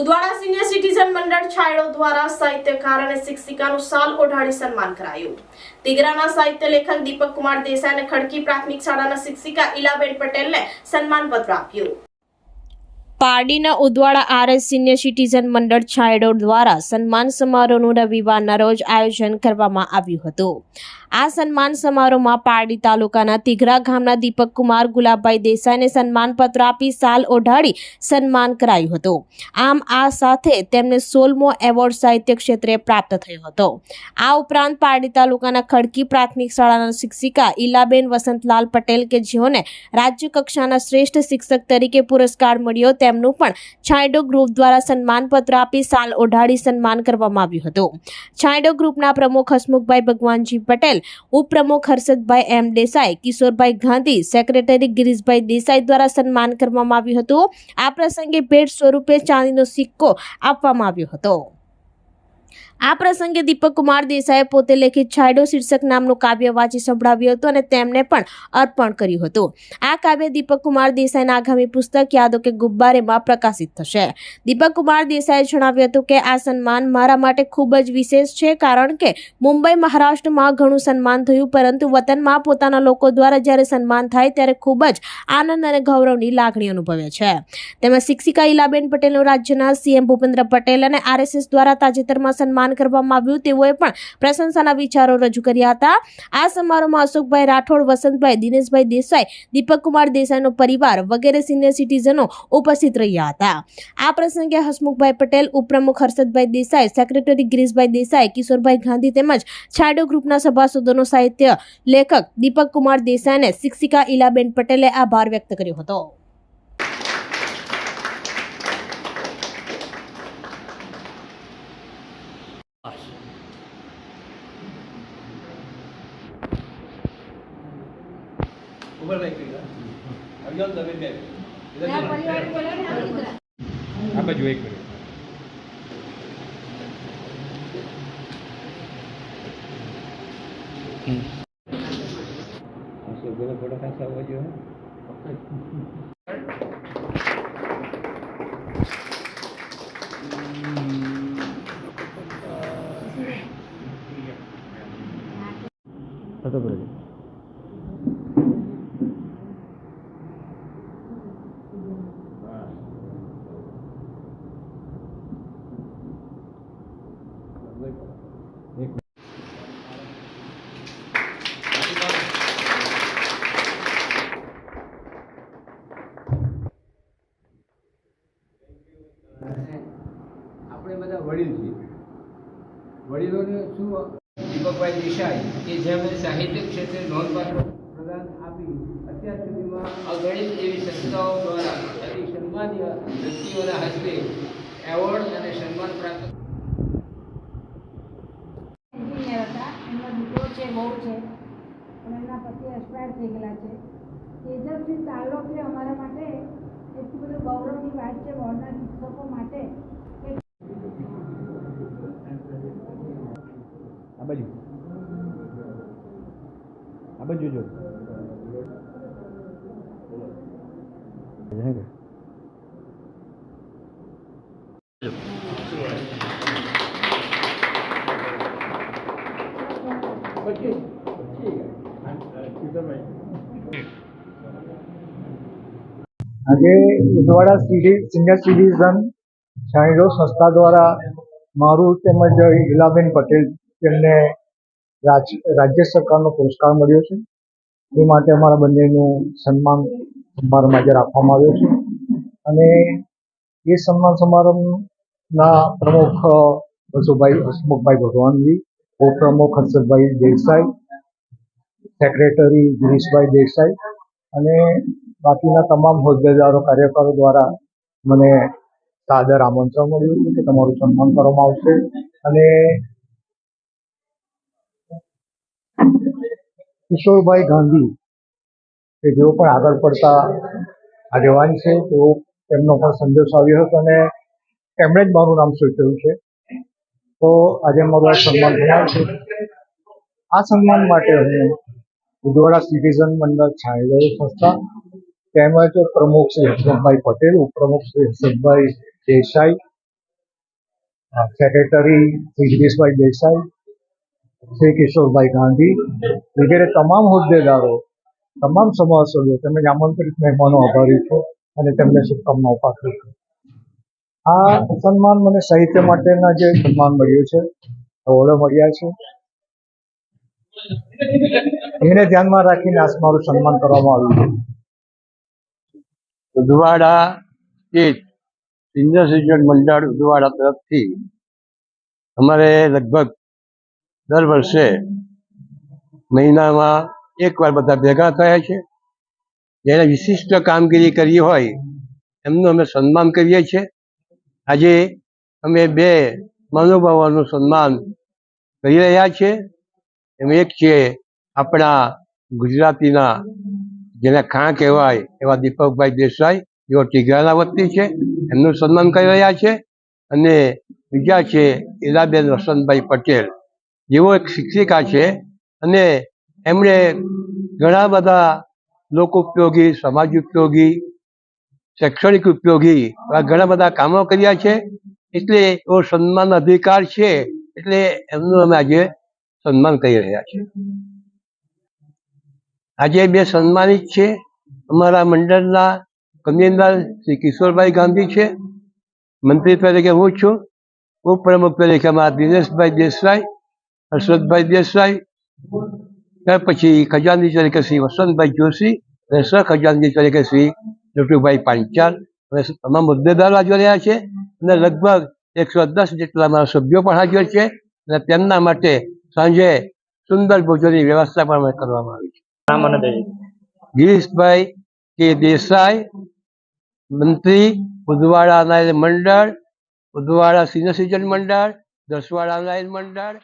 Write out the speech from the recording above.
Udvada senior citizen મંડળ છાયડો દ્વારા સાહિત્યકાર અને શિક્ષિકાનું સાલ ઓઢાડી સન્માન કરાયું. તિગરાના સાહિત્ય લેખક દીપક કુમાર દેસાઈ અને ખડકી પ્રાથમિક શાળાના શિક્ષિકા ઇલાબેન પટેલને સન્માન પત્ર આપ્યું. પારડીના ઉદવાડા આરએસ સિનિયર સિટીઝન મંડળ છાયડો દ્વારા સન્માન સમારોહનું રવિવારના રોજ આયોજન કરવામાં આવ્યું હતું. આ સન્માન સમારોહમાં પારડી તાલુકાના તિઘરા ગામના દીપક કુમાર, ગુલાબભાઈ દેસાઈને સન્માનપત્ર આપી સાલ ઓઢાડી સન્માન કરાયું હતું. આમ આ સાથે તેમને સોલમો એવોર્ડ સાહિત્ય ક્ષેત્રે પ્રાપ્ત થયો હતો. આ ઉપરાંત પારડી તાલુકાના ખડકી પ્રાથમિક શાળાના શિક્ષિકા ઈલાબેન વસંતલાલ પટેલ કે જેઓને રાજ્ય કક્ષાના શ્રેષ્ઠ શિક્ષક તરીકે પુરસ્કાર મળ્યો તેમનું પણ છાંયડો ગ્રુપ દ્વારા સન્માનપત્ર આપી સાલ ઓઢાડી સન્માન કરવામાં આવ્યું હતું. છાંયડો ગ્રુપના પ્રમુખ હસમુખભાઈ ભગવાનજી પટેલ, ઉપપ્રમુખ હર્ષદભાઈ એમ દેસાઈ, કિશોરભાઈ ગાંધી, સેક્રેટરી ગિરીશભાઈ દેસાઈ દ્વારા સન્માન કરવામાં આવ્યું હતું. આ પ્રસંગે ભેટ સ્વરૂપે ચાંદીનો સિક્કો આપવામાં આવ્યો હતો. આ પ્રસંગે દીપક કુમાર દેસાઈએ પોતે લેખિત છાયડો શીર્ષક નામનું કાવ્ય વાંચી સંભળાવ્યું હતું અને તેમને પણ અર્પણ કર્યું હતું. આ કાવ્ય દીપક કુમાર દેસાઈના આગામી પુસ્તક યાદો કે ગુબ્બારેમાં પ્રકાશિત થશે. દીપક કુમાર દેસાઈએ જણાવ્યું હતું કે આ સન્માન મારા માટે ખૂબ જ વિશેષ છે કારણ કે મુંબઈ મહારાષ્ટ્રમાં ઘણું સન્માન થયું, પરંતુ વતનમાં પોતાના લોકો દ્વારા જ્યારે સન્માન થાય ત્યારે ખૂબ જ આનંદ અને ગૌરવની લાગણી અનુભવે છે. તેમાં શિક્ષિકા ઇલાબેન પટેલનું રાજ્યના સીએમ ભૂપેન્દ્ર પટેલ અને આરએસએસ દ્વારા તાજેતરમાં સન્માન કરવામાં આવ્યું. તેઓએ પણ પ્રશંસાના વિચારો રજૂ કર્યા હતા. આ સમારોહમાં અશોકભાઈ રાઠોડ, વસંતભાઈ દિનેશભાઈ દેસાઈ દીપક કુમાર દેસાઈનો પરિવાર વગેરે સિનિયર સિટીઝનો ઉપસ્થિત રહ્યા હતા. આ પ્રસંગે હસમુખભાઈ પટેલ, ઉપપ્રમુખ હર્ષદભાઈ દેસાઈ સેક્રેટરી ગિરીશભાઈ દેસાઈ, કિશોરભાઈ ગાંધી તેમજ છાડો ગ્રુપના સભાસદોનો સાહિત્ય લેખક દીપક કુમાર દેસાઈને શિક્ષિકા ઇલાબેન પટેલે આભાર વ્યક્ત કર્યો હતો. દો. આવી જાઓ તમે બે. આ બાજુ એક મિનિટ અશોકભાઈનો ફોટો ખાસ આવવો જોઈએ. થતો કરો. એક આપણે બધા વડીલ છીએ વડીલોને શું દીપકભાઈ દેસાઈ કે જેમણે સાહિત્ય ક્ષેત્રે નોંધપાત્ર પ્રદાન આપી અત્યાર સુધીમાં અગણિત એવી સંસ્થાઓ દ્વારા અતિ સન્માનીય વ્યક્તિઓના હસ્તે એવોર્ડ અને સન્માન પ્રાપ્ત બહુ છે. પણ એમના પતિ એક્સપાયર થઈ ગયેલા છે. તેજસ્વી તાલુકે અમારા માટે એટલું બધું ગૌરવની વાત છે, વોર્ડના શિક્ષકો માટે કે આ બાજુ. આ બાજુ જો. આજે Udvada city senior citizen Chhaydo સંસ્થા દ્વારા મારું તેમજ ઈલાબેન પટેલ તેમને રાજ, રાજ્ય સરકારનો પુરસ્કાર મળ્યો છે. એ માટે અમારા બંનેનું સન્માન સમારંભમાં આજે રાખવામાં આવ્યો છે. અને એ સન્માન સમારંભના પ્રમુખ વસુભાઈ હસમુખભાઈ ભગવાનજી, ઉપપ્રમુખ હર્ષદભાઈ દેસાઈ, સેક્રેટરી ગિરીશભાઈ દેસાઈ અને બાકીના તમામ હોદ્દેદારો, કાર્યકરો દ્વારા મને સાદર આમંત્રણ મળ્યું હતું કે તમારું સન્માન કરવામાં આવશે. અને કિશોરભાઈ ગાંધી, કે જેઓ પણ આગળ પડતા આગેવાન છે, તેઓ તેમનો પણ સંદેશ આવ્યો હતો અને તેમણે જ મારું નામ સૂચવ્યું છે. તો આજે મારું આ સન્માન થનાર છે. આ સન્માન માટે હું ઉદવાડા સિટીઝન મંડળ છાંયડો સંસ્થા તેમજ પ્રમુખ શ્રી હસમુખભાઈ પટેલ, ઉપપ્રમુખ શ્રી હર્ષદભાઈ દેસાઈ, સેક્રેટરી શ્રી દેસાઈ શ્રી કિશોરભાઈ ગાંધી વગેરે તમામ હોદ્દેદારો, તમામ સભાસદો તેમજ આમંત્રિત મહેમાનો આભારી છું અને તેમને શુભકામનાઓ પાઠવું છું. આ સન્માન મને સાહિત્ય માટેના જે સન્માન મળ્યું છે એવોર્ડો મળ્યા છે. એને ધ્યાનમાં રાખીને આ મારું સન્માન કરવામાં આવ્યું છે. ઉદવાડા સ્થિત સિનિયર સિટીઝન મંડળ ઉદવાડા તરફથી અમારે લગભગ દર વર્ષે મહિનામાં એકવાર બધા ભેગા થયા છે. જેને વિશિષ્ટ કામગીરી કરી હોય, એમનું અમે સન્માન કરીએ છીએ. આજે અમે બે મહાનુભાવોનું સન્માન કરી રહ્યા છીએ. એમ એક છે આપણા ગુજરાતીના, જેને ખાણ કહેવાય એવા દીપકભાઈ દેસાઈ, જેઓ ટીગરાના વતની છે, એમનું સન્માન કરી રહ્યા છે. અને બીજા છે ઈલાબેન વસંતભાઈ પટેલ. જેઓ એક શિક્ષિકા છે અને એમણે ઘણા બધા લોક ઉપયોગી, સમાજ ઉપયોગી, શૈક્ષણિક ઉપયોગી એવા ઘણા બધા કામો કર્યા છે. એટલે એવો સન્માન અધિકાર છે એટલે એમનું અમે આજે સન્માન કરી રહ્યા છીએ. આજે બે સન્માનિત છે. અમારા મંડળના કન્વીનર શ્રી કિશોરભાઈ ગાંધી છે. મંત્રી તરીકે હું છું. ઉપપ્રમુખ તરીકે અમારા દિનેશભાઈ દેસાઈ. હર્ષદભાઈ દેસાઈ ત્યાર પછી ખજાનજી તરીકે શ્રી વસંતભાઈ જોશી અને સહ ખજાનજી તરીકે શ્રી નટુભાઈ પાંચાલ અને તમામ હોદ્દેદારો હાજર રહ્યા છે અને લગભગ એકસો દસ જેટલા અમારા સભ્યો પણ હાજર છે અને તેમના માટે સાંજે સુંદર ભોજનની વ્યવસ્થા પણ કરવામાં આવી છે. ગિરીશભાઈ કે દેસાઈ મંત્રી ઉદવાડા અનાયત મંડળ ઉદવાડા સિનિયર સિટીઝન મંડળ દસવાડા અનાયત મંડળ